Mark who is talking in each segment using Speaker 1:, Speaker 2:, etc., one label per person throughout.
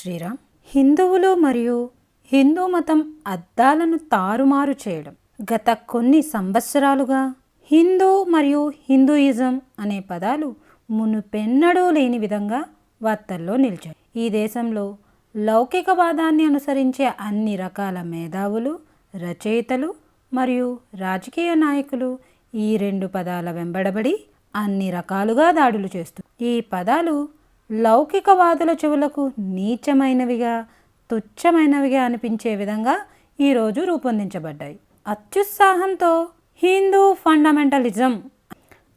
Speaker 1: శ్రీరామ్. హిందువులు మరియు హిందూ మతం అద్దాలను తారుమారు చేయడం. గత కొన్ని సంవత్సరాలుగా హిందూ మరియు హిందూయిజం అనే పదాలు మునుపెన్నడూ లేని విధంగా వార్తల్లో నిలిచాయి. ఈ దేశంలో లౌకికవాదాన్ని అనుసరించే అన్ని రకాల మేధావులు రచయితలు మరియు రాజకీయ నాయకులు ఈ రెండు పదాల వెంబడబడి అన్ని రకాలుగా దాడులు చేస్తూ ఈ పదాలు లౌకికవాదుల చెవులకు నీచమైనవిగా తుచ్చమైనవిగా అనిపించే విధంగా ఈరోజు రూపొందించబడ్డాయి. అత్యుత్సాహంతో హిందూ ఫండమెంటలిజం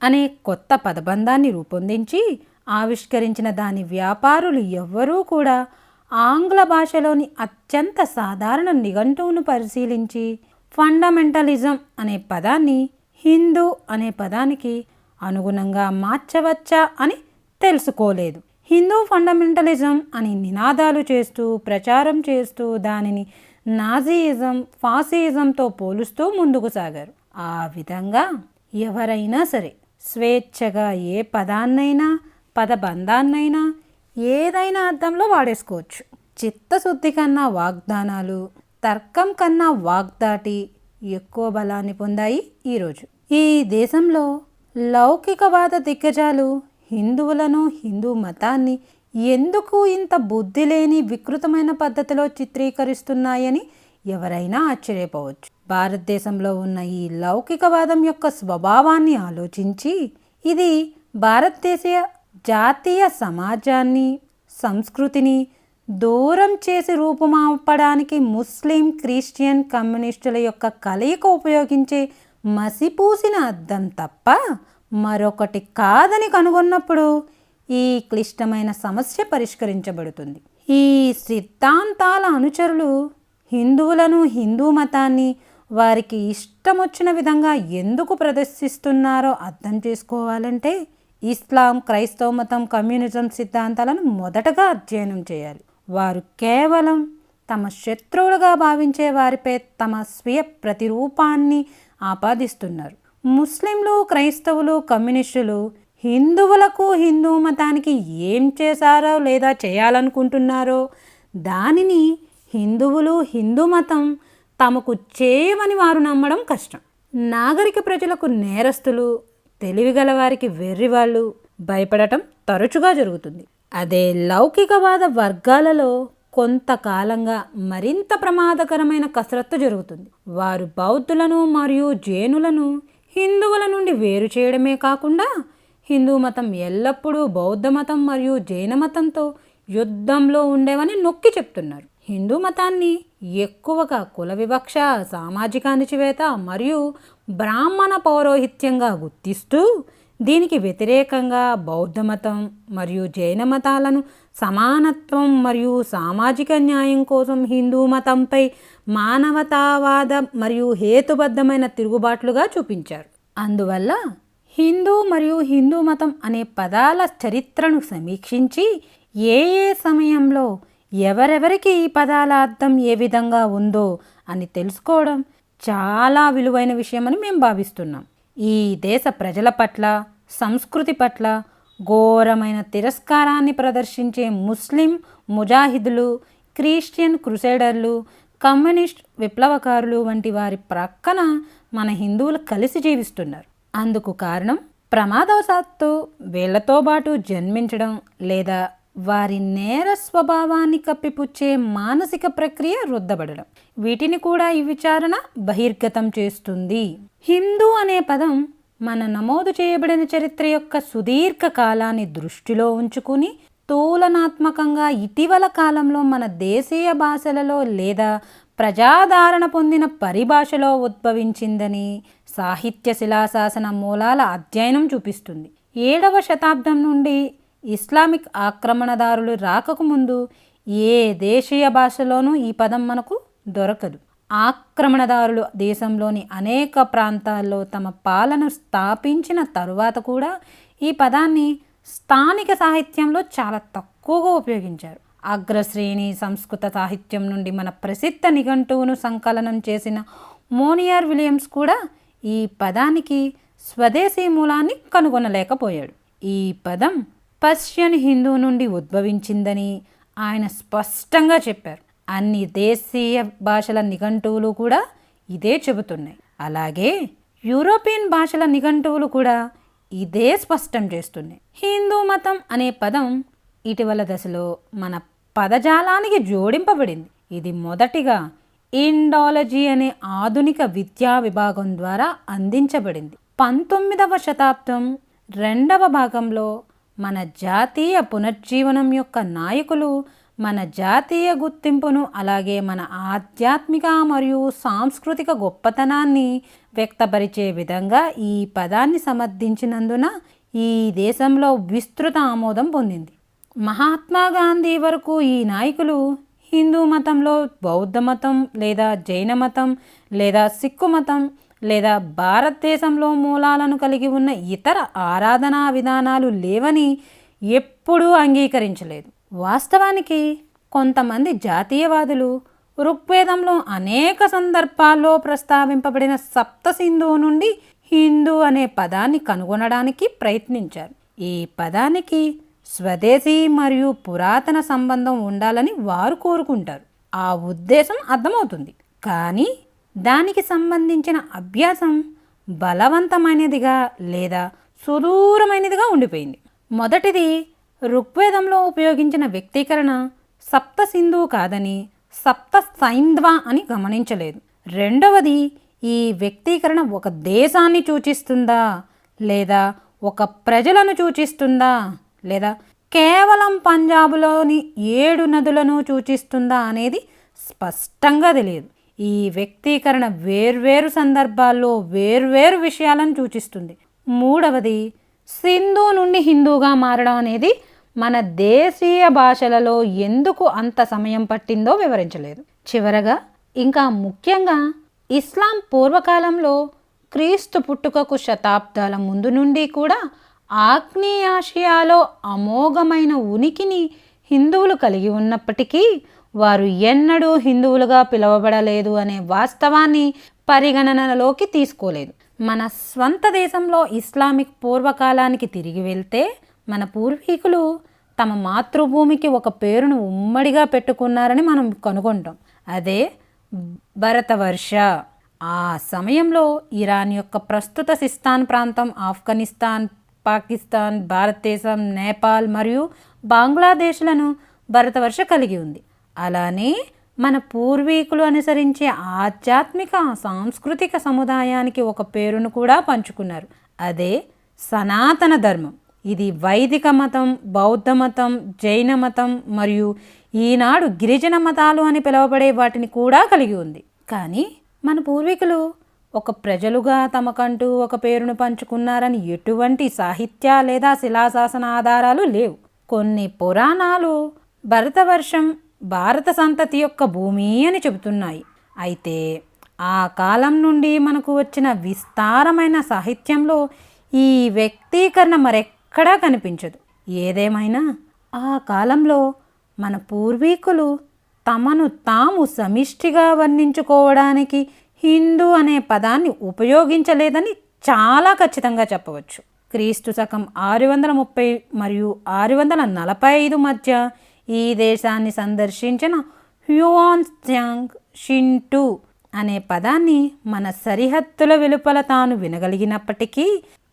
Speaker 1: అనే కొత్త పదబంధాన్ని రూపొందించి ఆవిష్కరించిన దాని వ్యాపారులు ఎవ్వరూ కూడా ఆంగ్ల భాషలోని అత్యంత సాధారణ నిఘంటువును పరిశీలించి ఫండమెంటలిజం అనే పదాన్ని హిందూ అనే పదానికి అనుగుణంగా మార్చవచ్చా అని తెలుసుకోలేదు. హిందూ ఫండమెంటలిజం అని నినాదాలు చేస్తూ ప్రచారం చేస్తూ దానిని నాజీయిజం ఫాసిజంతో పోలుస్తూ ముందుకు సాగారు. ఆ విధంగా ఎవరైనా సరే స్వేచ్ఛగా ఏ పదాన్నైనా పదబంధాన్నైనా ఏదైనా అర్థంలో వాడేసుకోవచ్చు. చిత్తశుద్ధి కన్నా వాగ్దానాలు తర్కం కన్నా వాగ్దాటి ఎక్కువ బలాన్ని పొందాయి ఈరోజు. ఈ దేశంలో లౌకికవాద దిగ్గజాలు హిందువులను హిందూ మతాన్ని ఎందుకు ఇంత బుద్ధి లేని వికృతమైన పద్ధతిలో చిత్రీకరిస్తున్నాయని ఎవరైనా ఆశ్చర్యపోవచ్చు. భారతదేశంలో ఉన్న ఈ లౌకికవాదం యొక్క స్వభావాన్ని ఆలోచించి ఇది భారతదేశ జాతీయ సమాజాన్ని సంస్కృతిని దూరం చేసి రూపుమాపడానికి ముస్లిం క్రిస్టియన్ కమ్యూనిస్టుల యొక్క కలయిక ఉపయోగించే మసిపూసిన అద్దం తప్ప మరొకటి కాదని కనుగొన్నప్పుడు ఈ క్లిష్టమైన సమస్య పరిష్కరించబడుతుంది. ఈ సిద్ధాంతాల అనుచరులు హిందువులను హిందూ మతాన్ని వారికి ఇష్టం వచ్చిన విధంగా ఎందుకు ప్రదర్శిస్తున్నారో అర్థం చేసుకోవాలంటే ఇస్లాం క్రైస్తవ మతం కమ్యూనిజం సిద్ధాంతాలను మొదటగా అధ్యయనం చేయాలి. వారు కేవలం తమ శత్రువులుగా భావించే వారిపై తమ స్వీయ ప్రతిరూపాన్ని ఆపాదిస్తున్నారు. ముస్లింలు క్రైస్తవులు కమ్యూనిస్టులు హిందువులకు హిందూ మతానికి ఏం చేశారో లేదా చేయాలనుకుంటున్నారో దానిని హిందువులు హిందూ మతం తమకు చేయమని వారు నమ్మడం కష్టం. నాగరిక ప్రజలకు నేరస్తులు తెలివిగల వారికి వెర్రివాళ్ళు భయపడటం తరచుగా జరుగుతుంది. అదే లౌకికవాద వర్గాలలో కొంతకాలంగా మరింత ప్రమాదకరమైన కసరత్తు జరుగుతుంది. వారు బౌద్ధులను మరియు జైనులను హిందువుల నుండి వేరు చేయడమే కాకుండా హిందూ మతం ఎల్లప్పుడూ బౌద్ధ మతం మరియు జైన మతంతో యుద్ధంలో ఉండేవని నొక్కి చెప్తున్నారు. హిందూ మతాన్ని ఎక్కువగా కుల వివక్ష సామాజిక అణిచివేత మరియు బ్రాహ్మణ పౌరోహిత్యంగా గుర్తిస్తూ దీనికి వ్యతిరేకంగా బౌద్ధమతం మరియు జైన మతాలను సమానత్వం మరియు సామాజిక న్యాయం కోసం హిందూ మతంపై మానవతావాద మరియు హేతుబద్ధమైన తిరుగుబాట్లుగా చూపించారు. అందువల్ల హిందూ మరియు హిందూ మతం అనే పదాల చరిత్రను సమీక్షించి ఏ ఏ సమయంలో ఎవరెవరికి ఈ పదాల అర్థం ఏ విధంగా ఉందో అని తెలుసుకోవడం చాలా విలువైన విషయమని మేము భావిస్తున్నాం. ఈ దేశ ప్రజల పట్ల సంస్కృతి పట్ల ఘోరమైన తిరస్కారాన్ని ప్రదర్శించే ముస్లిం ముజాహిదులు క్రిస్టియన్ క్రుసేడర్లు కమ్యూనిస్ట్ విప్లవకారులు వంటి వారి ప్రక్కన మన హిందువులు కలిసి జీవిస్తున్నారు. అందుకు కారణం ప్రమాదవశాత్తు వీళ్ళతో పాటు జన్మించడం లేదా వారి నేర స్వభావాన్ని కప్పిపుచ్చే మానసిక ప్రక్రియ రుద్దబడడం. వీటిని కూడా ఈ విచారణ బహిర్గతం చేస్తుంది. హిందూ అనే పదం మన నమోదు చేయబడిన చరిత్ర యొక్క సుదీర్ఘ కాలాన్ని దృష్టిలో ఉంచుకుని తులనాత్మకంగా ఇటీవల కాలంలో మన దేశీయ భాషలలో లేదా ప్రజాదరణ పొందిన పరిభాషలో ఉద్భవించిందని సాహిత్య శిలాశాసన మూలాల అధ్యయనం చూపిస్తుంది. ఏడవ శతాబ్దం నుండి ఇస్లామిక్ ఆక్రమణదారులు రాకకు ముందు ఏ దేశీయ భాషలోనూ ఈ పదం మనకు దొరకదు. ఆక్రమణదారులు దేశంలోని అనేక ప్రాంతాల్లో తమ పాలన స్థాపించిన తరువాత కూడా ఈ పదాన్ని స్థానిక సాహిత్యంలో చాలా తక్కువగా ఉపయోగించారు. అగ్రశ్రేణి సంస్కృత సాహిత్యం నుండి మన ప్రసిద్ధ నిఘంటువును సంకలనం చేసిన మోనియార్ విలియమ్స్ కూడా ఈ పదానికి స్వదేశీ మూలాన్ని కనుగొనలేకపోయాడు. ఈ పదం పర్షియన్ హిందూ నుండి ఉద్భవించిందని ఆయన స్పష్టంగా చెప్పారు. అన్ని దేశీయ భాషల నిఘంటువులు కూడా ఇదే చెబుతున్నాయి. అలాగే యూరోపియన్ భాషల నిఘంటువులు కూడా ఇదే స్పష్టం చేస్తున్నాయి. హిందూ మతం అనే పదం ఇటీవల దశలో మన పదజాలానికి జోడింపబడింది. ఇది మొదటిగా ఇండాలజీ అనే ఆధునిక విద్యా విభాగం ద్వారా అందించబడింది. పంతొమ్మిదవ శతాబ్దం రెండవ భాగంలో మన జాతీయ పునర్జీవనం యొక్క నాయకులు మన జాతీయ గుర్తింపును అలాగే మన ఆధ్యాత్మిక మరియు సాంస్కృతిక గొప్పతనాన్ని వ్యక్తపరిచే విధంగా ఈ పదాన్ని సమర్థించినందున ఈ దేశంలో విస్తృత ఆమోదం పొందింది. మహాత్మా గాంధీ వరకు ఈ నాయకులు హిందూ మతంలో బౌద్ధ మతం లేదా జైన మతం లేదా సిక్కు మతం లేదా భారతదేశంలో మూలాలను కలిగి ఉన్న ఇతర ఆరాధనా విధానాలు లేవని ఎప్పుడూ అంగీకరించలేదు. వాస్తవానికి కొంతమంది జాతీయవాదులు ఋగ్వేదంలో అనేక సందర్భాల్లో ప్రస్తావింపబడిన సప్త సింధువు నుండి హిందూ అనే పదాన్ని కనుగొనడానికి ప్రయత్నించారు. ఈ పదానికి స్వదేశీ మరియు పురాతన సంబంధం ఉండాలని వారు కోరుకుంటారు. ఆ ఉద్దేశం అర్థమవుతుంది. కానీ దానికి సంబంధించిన అభ్యాసం బలవంతమైనదిగా లేదా సుదూరమైనదిగా ఉండిపోయింది. మొదటిది ఋగ్వేదంలో ఉపయోగించిన వ్యక్తీకరణ సప్త సింధు కాదని సప్త సైంధ్వ అని గమనించలేదు. రెండవది ఈ వ్యక్తీకరణ ఒక దేశాన్ని సూచిస్తుందా? లేదా ఒక ప్రజలను సూచిస్తుందా? లేదా కేవలం పంజాబ్లోని ఏడు నదులను సూచిస్తుందా అనేది స్పష్టంగా తెలియదు. ఈ వ్యక్తీకరణ వేర్వేరు సందర్భాల్లో వేర్వేరు విషయాలను సూచిస్తుంది. మూడవది సింధు నుండి హిందూగా మారడం అనేది మన దేశీయ భాషలలో ఎందుకు అంత సమయం పట్టిందో వివరించలేదు. చివరగా ఇంకా ముఖ్యంగా ఇస్లాం పూర్వకాలంలో క్రీస్తు పుట్టుకకు శతాబ్దాల ముందు నుండి కూడా ఆగ్నేయాసియాలో అమోఘమైన ఉనికిని హిందువులు కలిగి ఉన్నప్పటికీ వారు ఎన్నడూ హిందువులుగా పిలువబడలేదు అనే వాస్తవాన్ని పరిగణనలోకి తీసుకోలేదు. మన స్వంత దేశంలో ఇస్లామిక్ పూర్వకాలానికి తిరిగి వెళ్తే మన పూర్వీకులు తమ మాతృభూమికి ఒక పేరును ఉమ్మడిగా పెట్టుకున్నారని మనం కనుగొంటాం. అదే భరతవర్ష. ఆ సమయంలో ఇరాన్ యొక్క ప్రస్తుత సిస్తాన్ ప్రాంతం ఆఫ్ఘనిస్తాన్ పాకిస్తాన్ భారతదేశం నేపాల్ మరియు బంగ్లాదేశ్లను భరతవర్ష కలిగి ఉంది. అలానే మన పూర్వీకులు అనుసరించే ఆధ్యాత్మిక సాంస్కృతిక సముదాయానికి ఒక పేరును కూడా పంచుకున్నారు. అదే సనాతన ధర్మం. ఇది వైదిక మతం బౌద్ధ మతం జైన మతం మరియు ఈనాడు గిరిజన మతాలు అని పిలువబడే వాటిని కూడా కలిగి ఉంది. కానీ మన పూర్వీకులు ఒక ప్రజలుగా తమకంటూ ఒక పేరును పంచుకున్నారని ఎటువంటి సాహిత్య లేదా శిలాశాసన ఆధారాలు లేవు. కొన్ని పురాణాలు భరతవర్షం భారత సంతతి యొక్క భూమి అని చెబుతున్నాయి. అయితే ఆ కాలం నుండి మనకు వచ్చిన విస్తారమైన సాహిత్యంలో ఈ వ్యక్తీకరణ ఎక్కడా కనిపించదు. ఏదేమైనా ఆ కాలంలో మన పూర్వీకులు తమను తాము సమిష్టిగా వర్ణించుకోవడానికి హిందూ అనే పదాన్ని ఉపయోగించలేదని చాలా ఖచ్చితంగా చెప్పవచ్చు. క్రీస్తు శకం ఆరు వందల ముప్పై మరియు ఆరు వందల నలభై ఐదు మధ్య ఈ దేశాన్ని సందర్శించిన హ్యూఆన్ త్యాంగ్ షింటూ అనే పదాన్ని మన సరిహద్దుల వెలుపల తాను వినగలిగినప్పటికీ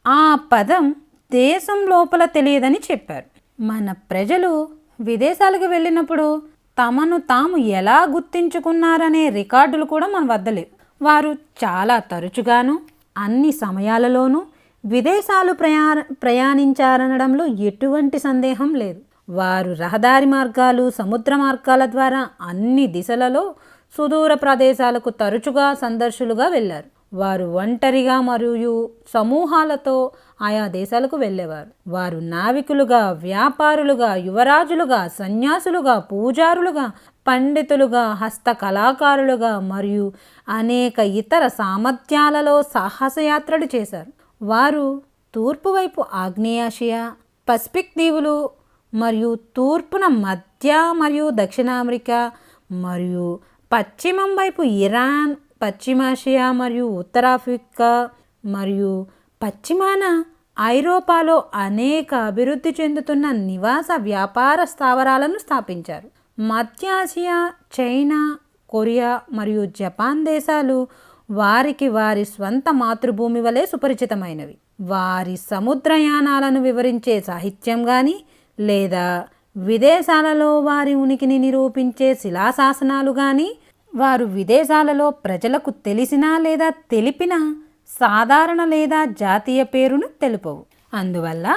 Speaker 1: ఆ పదం దేశం లోపల తెలియదని చెప్పారు. మన ప్రజలు విదేశాలకు వెళ్ళినప్పుడు తమను తాము ఎలా గుర్తించుకున్నారనే రికార్డులు కూడా మన వద్ద లేవు. వారు చాలా తరచుగాను అన్ని సమయాలలోనూ విదేశాలు ప్రయా ప్రయాణించారనడంలో ఎటువంటి సందేహం లేదు. వారు రహదారి మార్గాలు సముద్ర మార్గాల ద్వారా అన్ని దిశలలో సుదూర ప్రదేశాలకు తరచుగా సందర్శులుగా వెళ్ళారు. వారు ఒంటరిగా మరియు సమూహాలతో ఆయా దేశాలకు వెళ్ళేవారు. వారు నావికులుగా వ్యాపారులుగా యువరాజులుగా సన్యాసులుగా పూజారులుగా పండితులుగా హస్త కళాకారులుగా మరియు అనేక ఇతర సామర్థ్యాలలో సాహసయాత్రలు చేశారు. వారు తూర్పు వైపు ఆగ్నేయాసియా పసిఫిక్ దీవులు మరియు తూర్పున మధ్య మరియు దక్షిణ అమెరికా మరియు పశ్చిమం వైపు ఇరాన్ పశ్చిమాసియా మరియు ఉత్తరాఫ్రికా మరియు పశ్చిమాన ఐరోపాలో అనేక అభివృద్ధి చెందుతున్న నివాస వ్యాపార స్థావరాలను స్థాపించారు. మధ్యాసియా చైనా కొరియా మరియు జపాన్ దేశాలు వారికి వారి స్వంత మాతృభూమి వలె సుపరిచితమైనవి. వారి సముద్రయానాలను వివరించే సాహిత్యం కానీ లేదా విదేశాలలో వారి ఉనికిని నిరూపించే శిలాశాసనాలు కానీ వారు విదేశాలలో ప్రజలకు తెలిసినా లేదా తెలిపిన సాధారణ లేదా జాతీయ పేరును తెలుపవు. అందువల్ల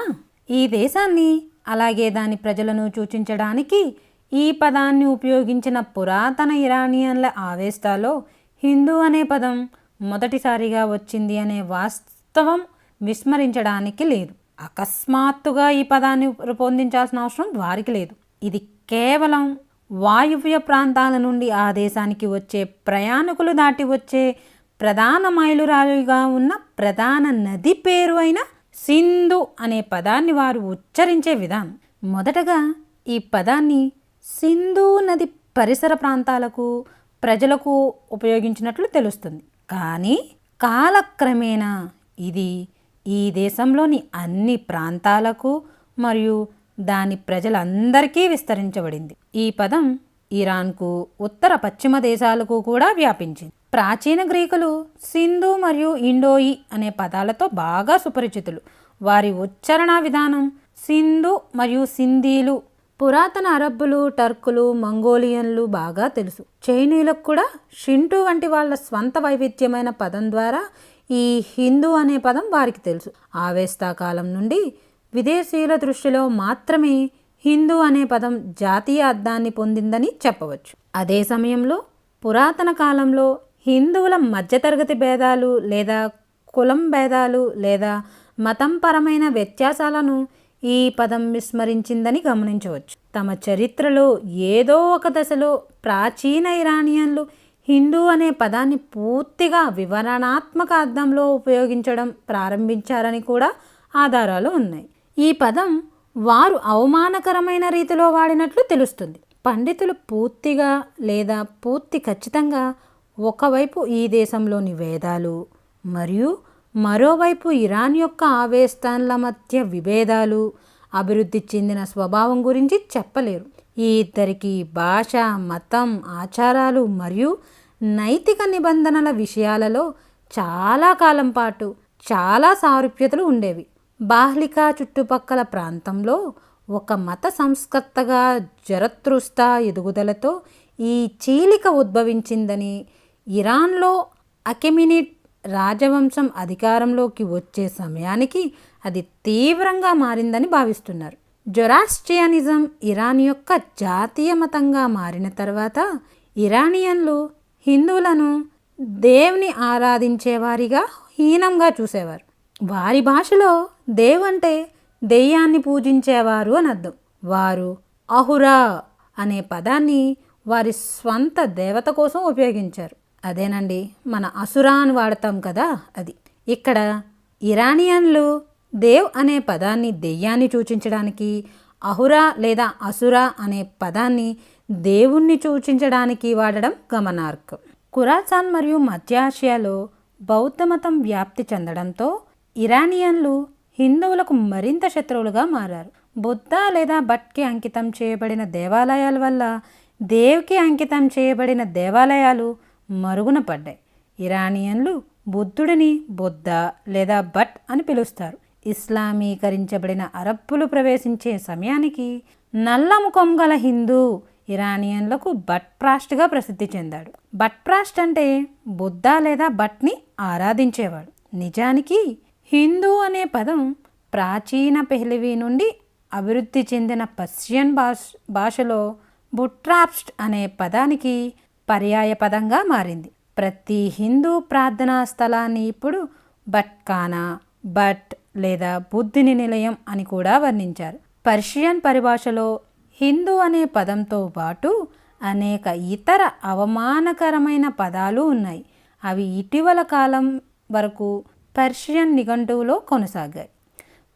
Speaker 1: ఈ దేశాన్ని అలాగే దాని ప్రజలను సూచించడానికి ఈ పదాన్ని ఉపయోగించిన పురాతన ఇరానియన్ల ఆవేస్తాలో హిందూ అనే పదం మొదటిసారిగా వచ్చింది అనే వాస్తవం విస్మరించడానికి లేదు. అకస్మాత్తుగా ఈ పదాన్ని రూపొందించాల్సిన అవసరం వారికి లేదు. ఇది కేవలం వాయువ్య ప్రాంతాల నుండి ఆ దేశానికి వచ్చే ప్రయాణికులు దాటి వచ్చే ప్రధాన మైలురాలుగా ఉన్న ప్రధాన నది పేరు అయిన సింధు అనే పదాన్ని వారు ఉచ్చరించే విధానం. మొదటగా ఈ పదాన్ని సింధు నది పరిసర ప్రాంతాలకు ప్రజలకు ఉపయోగించినట్లు తెలుస్తుంది. కానీ కాలక్రమేణా ఇది ఈ దేశంలోని అన్ని ప్రాంతాలకు మరియు దాని ప్రజలందరికీ విస్తరించబడింది. ఈ పదం ఇరాన్కు ఉత్తర పశ్చిమ దేశాలకు కూడా వ్యాపించింది. ప్రాచీన గ్రీకులు సింధు మరియు ఇండోయి అనే పదాలతో బాగా సుపరిచితులు. వారి ఉచ్చారణ విధానం సింధు మరియు సింధీలు పురాతన అరబ్బులు టర్కులు మంగోలియన్లు బాగా తెలుసు. చైనీయులకు కూడా షింటు వంటి వాళ్ళ స్వంత వైవిధ్యమైన పదం ద్వారా ఈ హిందూ అనే పదం వారికి తెలుసు. ఆవేస్తా కాలం నుండి విదేశీయుల దృష్టిలో మాత్రమే హిందూ అనే పదం జాతీయ అర్థాన్ని పొందిందని చెప్పవచ్చు. అదే సమయంలో పురాతన కాలంలో హిందువుల మధ్యతరగతి భేదాలు లేదా కులం భేదాలు లేదా మతం పరమైన వ్యత్యాసాలను ఈ పదం విస్మరించిందని గమనించవచ్చు. తమ చరిత్రలో ఏదో ఒక దశలో ప్రాచీన ఇరానియన్లు హిందూ అనే పదాన్ని పూర్తిగా వివరణాత్మక అర్థంలో ఉపయోగించడం ప్రారంభించారని కూడా ఆధారాలు ఉన్నాయి. ఈ పదం వారు అవమానకరమైన రీతిలో వాడినట్లు తెలుస్తుంది. పండితులు పూర్తిగా లేదా పూర్తి ఖచ్చితంగా ఒకవైపు ఈ దేశంలోని వేదాలు మరియు మరోవైపు ఇరాన్ యొక్క ఆవేస్తాన్ల మధ్య విభేదాలు అభివృద్ధి చెందిన స్వభావం గురించి చెప్పలేరు. ఈ ఇద్దరికి భాష మతం ఆచారాలు మరియు నైతిక నిబంధనల విషయాలలో చాలా కాలం పాటు చాలా సారూప్యతలు ఉండేవి. బాహ్లికా చుట్టుపక్కల ప్రాంతంలో ఒక మత సంస్కర్తగా జరతృష్ట ఎదుగుదలతో ఈ చీలిక ఉద్భవించిందని ఇరాన్లో అకెమినిట్ రాజవంశం అధికారంలోకి వచ్చే సమయానికి అది తీవ్రంగా మారిందని భావిస్తున్నారు. జొరాస్ట్రియనిజం ఇరాన్ యొక్క జాతీయ మతంగా మారిన తర్వాత ఇరానియన్లు హిందువులను దేవుని ఆరాధించేవారిగా హీనంగా చూసేవారు. వారి భాషలో దేవ్ అంటే దెయ్యాన్ని పూజించేవారు అని అర్థం. వారు అహురా అనే పదాన్ని వారి స్వంత దేవత కోసం ఉపయోగించారు. అదేనండి మన అసురా అని వాడతాం కదా అది. ఇక్కడ ఇరానియన్లు దేవ్ అనే పదాన్ని దెయ్యాన్ని సూచించడానికి అహురా లేదా అసురా అనే పదాన్ని దేవుణ్ణి సూచించడానికి వాడడం గమనార్హం. ఖురాసాన్ మరియు మధ్య ఆసియాలో బౌద్ధమతం వ్యాప్తి చెందడంతో ఇరానియన్లు హిందువులకు మరింత శత్రువులుగా మారారు. బుద్ధ లేదా భట్కి అంకితం చేయబడిన దేవాలయాల వల్ల దేవుకి అంకితం చేయబడిన దేవాలయాలు మరుగున పడ్డాయి. ఇరానియన్లు బుద్ధుడిని బుద్ధ లేదా భట్ అని పిలుస్తారు. ఇస్లామీకరించబడిన అరబ్బులు ప్రవేశించే సమయానికి నల్లముఖం గల హిందూ ఇరానియన్లకు భట్ప్రాస్ట్గా ప్రసిద్ధి చెందాడు. భట్ప్రాస్ట్ అంటే బుద్ధ లేదా భట్ని ఆరాధించేవాడు. నిజానికి హిందూ అనే పదం ప్రాచీన పెహ్లివి నుండి అభివృద్ధి చెందిన పర్షియన్ భాష భాషలో బుట్రాప్స్ట్ అనే పదానికి పర్యాయ పదంగా మారింది. ప్రతి హిందూ ప్రార్థనా స్థలాన్ని ఇప్పుడు బట్కానా బట్ లేదా బుద్ధిని నిలయం అని కూడా వర్ణించారు. పర్షియన్ పరిభాషలో హిందూ అనే పదంతో పాటు అనేక ఇతర అవమానకరమైన పదాలు ఉన్నాయి. అవి ఇటీవల కాలం వరకు పర్షియన్ నిఘంటువులో కొనసాగాయి.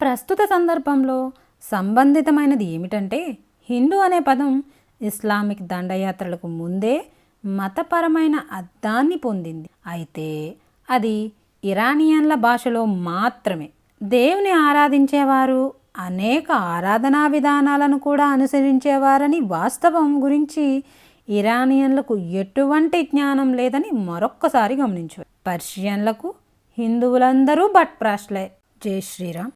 Speaker 1: ప్రస్తుత సందర్భంలో సంబంధితమైనది ఏమిటంటే హిందూ అనే పదం ఇస్లామిక్ దండయాత్రలకు ముందే మతపరమైన అర్థాన్ని పొందింది. అయితే అది ఇరానియన్ల భాషలో మాత్రమే. దేవుని ఆరాధించేవారు అనేక ఆరాధనా విధానాలను కూడా అనుసరించేవారని వాస్తవం గురించి ఇరానియన్లకు ఎటువంటి జ్ఞానం లేదని మరొక్కసారి గమనించు. పర్షియన్లకు హిందువులందరూ భట్ ప్రాష్లే జై శ్రీరామ్.